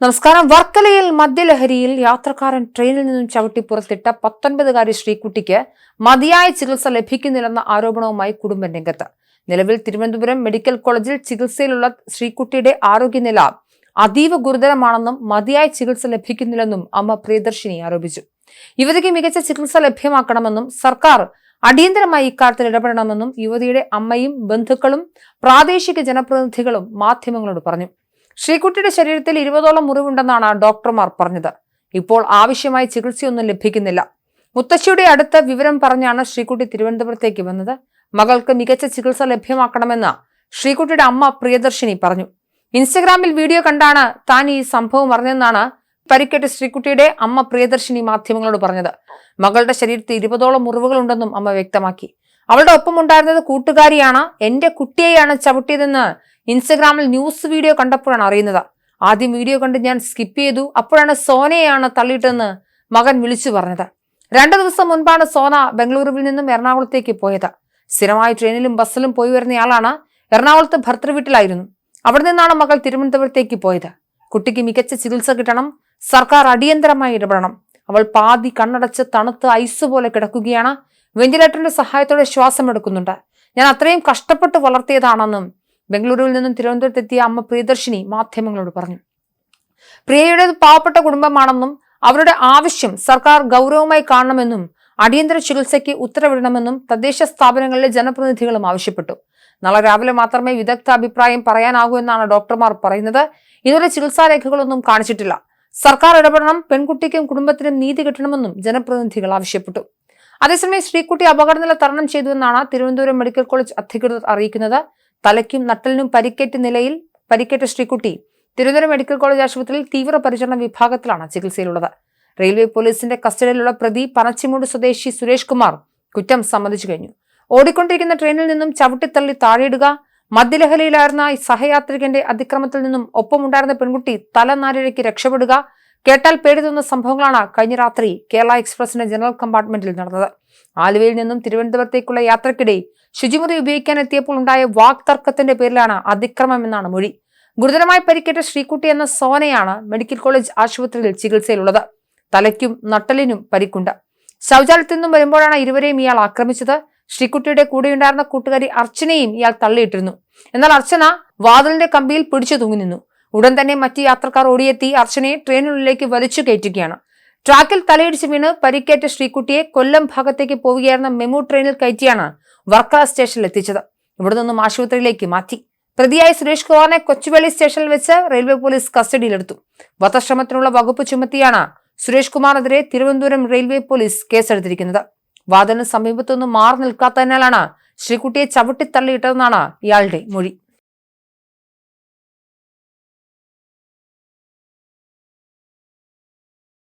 നമസ്കാരം. വർക്കലയിൽ മദ്യലഹരിയിൽ യാത്രക്കാരൻ ട്രെയിനിൽ നിന്നും ചവിട്ടി പുറത്തിട്ട പത്തൊൻപതുകാരി ശ്രീകുട്ടിക്ക് മതിയായ ചികിത്സ ലഭിക്കുന്നില്ലെന്ന ആരോപണവുമായി കുടുംബം രംഗത്ത്. നിലവിൽ തിരുവനന്തപുരം മെഡിക്കൽ കോളേജിൽ ചികിത്സയിലുള്ള ശ്രീകുട്ടിയുടെ ആരോഗ്യനില അതീവ ഗുരുതരമാണെന്നും മതിയായ ചികിത്സ ലഭിക്കുന്നില്ലെന്നും അമ്മ പ്രിയദർശിനി ആരോപിച്ചു. യുവതിക്ക് മികച്ച ചികിത്സ ലഭ്യമാക്കണമെന്നും സർക്കാർ അടിയന്തരമായി ഇക്കാര്യത്തിൽ ഇടപെടണമെന്നും യുവതിയുടെ അമ്മയും ബന്ധുക്കളും പ്രാദേശിക ജനപ്രതിനിധികളും മാധ്യമങ്ങളോട് പറഞ്ഞു. ശ്രീകുട്ടിയുടെ ശരീരത്തിൽ ഇരുപതോളം മുറിവുണ്ടെന്നാണ് ഡോക്ടർമാർ പറഞ്ഞത്. ഇപ്പോൾ ആവശ്യമായ ചികിത്സയൊന്നും ലഭിക്കുന്നില്ല. മുത്തശ്ശിയുടെ അടുത്ത വിവരം പറഞ്ഞാണ് ശ്രീകുട്ടി തിരുവനന്തപുരത്തേക്ക് വന്നത്. മകൾക്ക് മികച്ച ചികിത്സ ലഭ്യമാക്കണമെന്ന് ശ്രീകുട്ടിയുടെ അമ്മ പ്രിയദർശിനി പറഞ്ഞു. ഇൻസ്റ്റഗ്രാമിൽ വീഡിയോ കണ്ടാണ് താൻ ഈ സംഭവം അറിഞ്ഞെന്നാണ് പരിക്കേറ്റ ശ്രീകുട്ടിയുടെ അമ്മ പ്രിയദർശിനി മാധ്യമങ്ങളോട് പറഞ്ഞത്. മകളുടെ ശരീരത്തിൽ ഇരുപതോളം മുറിവുകളുണ്ടെന്നും അമ്മ വ്യക്തമാക്കി. അവളുടെ ഒപ്പം ഉണ്ടായിരുന്നത് കൂട്ടുകാരിയാണ്. എന്റെ കുട്ടിയെയാണ് ചവിട്ടിയതെന്ന് ഇൻസ്റ്റഗ്രാമിൽ ന്യൂസ് വീഡിയോ കണ്ടപ്പോഴാണ് അറിയുന്നത്. ആദ്യം വീഡിയോ കണ്ട് ഞാൻ സ്കിപ്പ് ചെയ്തു. അപ്പോഴാണ് സോനയാണ് തള്ളിയിട്ടെന്ന് മകൻ വിളിച്ചു പറഞ്ഞത്. രണ്ടു ദിവസം മുൻപാണ് സോന ബംഗളൂരുവിൽ നിന്നും എറണാകുളത്തേക്ക് പോയത്. സ്ഥിരമായി ട്രെയിനിലും ബസ്സിലും പോയി വരുന്നയാളാണ് എറണാകുളത്ത് ഭർത്തൃവീട്ടിലായിരുന്നു അവിടെ നിന്നാണ് മകൾ തിരുവനന്തപുരത്തേക്ക് പോയത്. കുട്ടിക്ക് മികച്ച ചികിത്സ കിട്ടണം. സർക്കാർ അടിയന്തരമായി ഇടപെടണം. അവൾ പാതി കണ്ണടച്ച് തണുത്ത് ഐസ് പോലെ കിടക്കുകയാണ്. വെന്റിലേറ്ററിന്റെ സഹായത്തോടെ ശ്വാസം എടുക്കുന്നുണ്ട്. ഞാൻ അത്രയും കഷ്ടപ്പെട്ട് വളർത്തിയതാണെന്നും ബംഗളൂരുവിൽ നിന്നും തിരുവനന്തപുരത്തെത്തിയ അമ്മ പ്രിയദർശിനി മാധ്യമങ്ങളോട് പറഞ്ഞു. പ്രിയയുടെ പാവപ്പെട്ട കുടുംബമാണെന്നും അവരുടെ ആവശ്യം സർക്കാർ ഗൗരവമായി കാണണമെന്നും അടിയന്തര ചികിത്സയ്ക്ക് ഉത്തരവിടണമെന്നും തദ്ദേശ സ്ഥാപനങ്ങളിലെ ജനപ്രതിനിധികളും ആവശ്യപ്പെട്ടു. നാളെ രാവിലെ മാത്രമേ വിദഗ്ധ അഭിപ്രായം പറയാനാകൂ എന്നാണ് ഡോക്ടർമാർ പറയുന്നത്. ഇതുവരെ ചികിത്സാ രേഖകളൊന്നും കാണിച്ചിട്ടില്ല. സർക്കാർ ഇടപെടണം പെൺകുട്ടിക്കും കുടുംബത്തിനും നീതി കിട്ടണമെന്നും ജനപ്രതിനിധികൾ ആവശ്യപ്പെട്ടു. അതേസമയം ശ്രീകുട്ടി അപകടനില തരണം ചെയ്തുവെന്നാണ് തിരുവനന്തപുരം മെഡിക്കൽ കോളേജ് അധികൃതർ അറിയിക്കുന്നത്. തലയ്ക്കും നട്ടലിനും പരിക്കേറ്റ നിലയിൽ പരിക്കേറ്റ ശ്രീകുട്ടി തിരുവനന്തപുരം മെഡിക്കൽ കോളേജ് ആശുപത്രിയിൽ തീവ്രപരിചരണ വിഭാഗത്തിലാണ് ചികിത്സയിലുള്ളത്. റെയിൽവേ പോലീസിന്റെ കസ്റ്റഡിയിലുള്ള പ്രതി പനച്ചിമൂട് സ്വദേശി സുരേഷ് കുമാർ കുറ്റം സമ്മതിച്ചു കഴിഞ്ഞു. ഓടിക്കൊണ്ടിരിക്കുന്ന ട്രെയിനിൽ നിന്നും ചവിട്ടിത്തള്ളി താഴെയിടുക മദ്യലഹരിയിലായിരുന്ന സഹയാത്രികന്റെ അതിക്രമത്തിൽ നിന്നും ഒപ്പമുണ്ടായിരുന്ന പെൺകുട്ടി തലനാരിഴയ്ക്ക് രക്ഷപ്പെടുക കേട്ടാൽ പേടി തോന്നുന്ന സംഭവങ്ങളാണ് കഴിഞ്ഞ രാത്രി കേരള എക്സ്പ്രസിന്റെ ജനറൽ കമ്പാർട്ട്മെന്റിൽ നടന്നത്. ആലുവയിൽ നിന്നും തിരുവനന്തപുരത്തേക്കുള്ള യാത്രക്കിടെ ശുചിമുറി ഉപയോഗിക്കാൻ എത്തിയപ്പോൾ ഉണ്ടായ വാക്തർക്കത്തിന്റെ പേരിലാണ് അതിക്രമം എന്നാണ് മൊഴി. ഗുരുതരമായി പരിക്കേറ്റ ശ്രീകുട്ടി എന്ന സോനയാണ് മെഡിക്കൽ കോളേജ് ആശുപത്രിയിൽ ചികിത്സയിലുള്ളത്. തലയ്ക്കും നട്ടലിനും പരിക്കുണ്ട്. ശൗചാലയത്തിൽ നിന്നും വരുമ്പോഴാണ് ഇരുവരെയും ഇയാൾ ആക്രമിച്ചത്. ശ്രീകുട്ടിയുടെ കൂടെയുണ്ടായിരുന്ന കൂട്ടുകാരി അർച്ചനയും ഇയാൾ തള്ളിയിട്ടിരുന്നു. എന്നാൽ അർച്ചന വാതിലിന്റെ കമ്പിയിൽ പിടിച്ചു തൂങ്ങി നിന്നു ഉടൻ തന്നെ മറ്റു യാത്രക്കാർ ഓടിയെത്തി അർച്ചനയെ ട്രെയിനുള്ളിലേക്ക് വലിച്ചു കയറ്റുകയാണ്. ട്രാക്കിൽ തലയിടിച്ച് വീണ് പരിക്കേറ്റ ശ്രീകുട്ടിയെ കൊല്ലം ഭാഗത്തേക്ക് പോവുകയായിരുന്ന മെമു ട്രെയിനിൽ കയറ്റിയാണ് വർക്കല സ്റ്റേഷനിൽ എത്തിച്ചത്. ഇവിടെ നിന്നും ആശുപത്രിയിലേക്ക് മാറ്റി. പ്രതിയായ സുരേഷ് കുമാറിനെ കൊച്ചുവേളി സ്റ്റേഷനിൽ വെച്ച് റെയിൽവേ പോലീസ് കസ്റ്റഡിയിലെടുത്തു. വധശ്രമത്തിനുള്ള വകുപ്പ് ചുമത്തിയാണ് സുരേഷ് കുമാറിനെതിരെ തിരുവനന്തപുരം റെയിൽവേ പോലീസ് കേസെടുത്തിരിക്കുന്നത്. വാദന സമീപത്തുനിന്ന് മാറി നിൽക്കാത്തതിനാലാണ് ശ്രീകുട്ടിയെ ചവിട്ടിത്തള്ളിയിട്ടതെന്നാണ് ഇയാളുടെ മൊഴി.